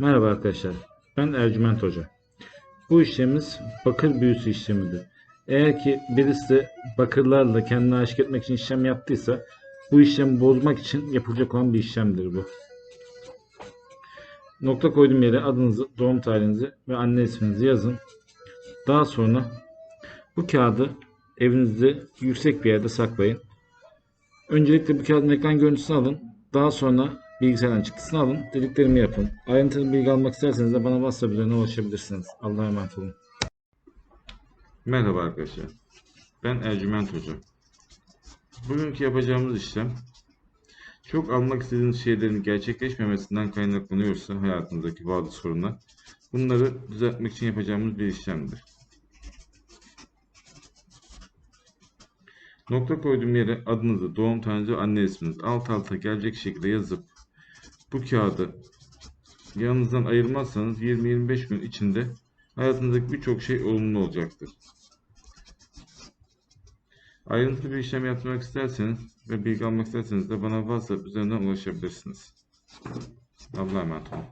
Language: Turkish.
Merhaba arkadaşlar. Ben Ercüment Hoca. Bu işlemimiz bakır büyüsü işlemidir. Eğer ki birisi bakırlarla kendini aşık etmek için işlem yaptıysa bu işlemi bozmak için yapılacak olan bir işlemdir bu. Nokta koyduğum yere adınızı, doğum tarihinizi ve anne isminizi yazın. Daha sonra bu kağıdı evinizde yüksek bir yerde saklayın. Öncelikle bu kağıdın ekran görüntüsünü alın. Daha sonra bilgisayardan çıktısını alın. Dediklerimi yapın. Ayrıntılı bilgi almak isterseniz de bana WhatsApp üzerinden ulaşabilirsiniz. Allah'a emanet olun. Merhaba arkadaşlar. Ben Ercüment Hoca. Bugünkü yapacağımız işlem çok almak istediğiniz şeylerin gerçekleşmemesinden kaynaklanıyorsa hayatınızdaki bazı sorunlar bunları düzeltmek için yapacağımız bir işlemdir. Nokta koyduğum yere adınızı, doğum tarihinizi, anne isminizi alt alta gelecek şekilde yazıp bu kağıdı yanınızdan ayırmazsanız 20-25 gün içinde hayatınızdaki birçok şey olumlu olacaktır. Ayrıntılı bir işlem yapmak isterseniz ve bilgi almak isterseniz de bana WhatsApp üzerinden ulaşabilirsiniz. Allah'a emanet olun.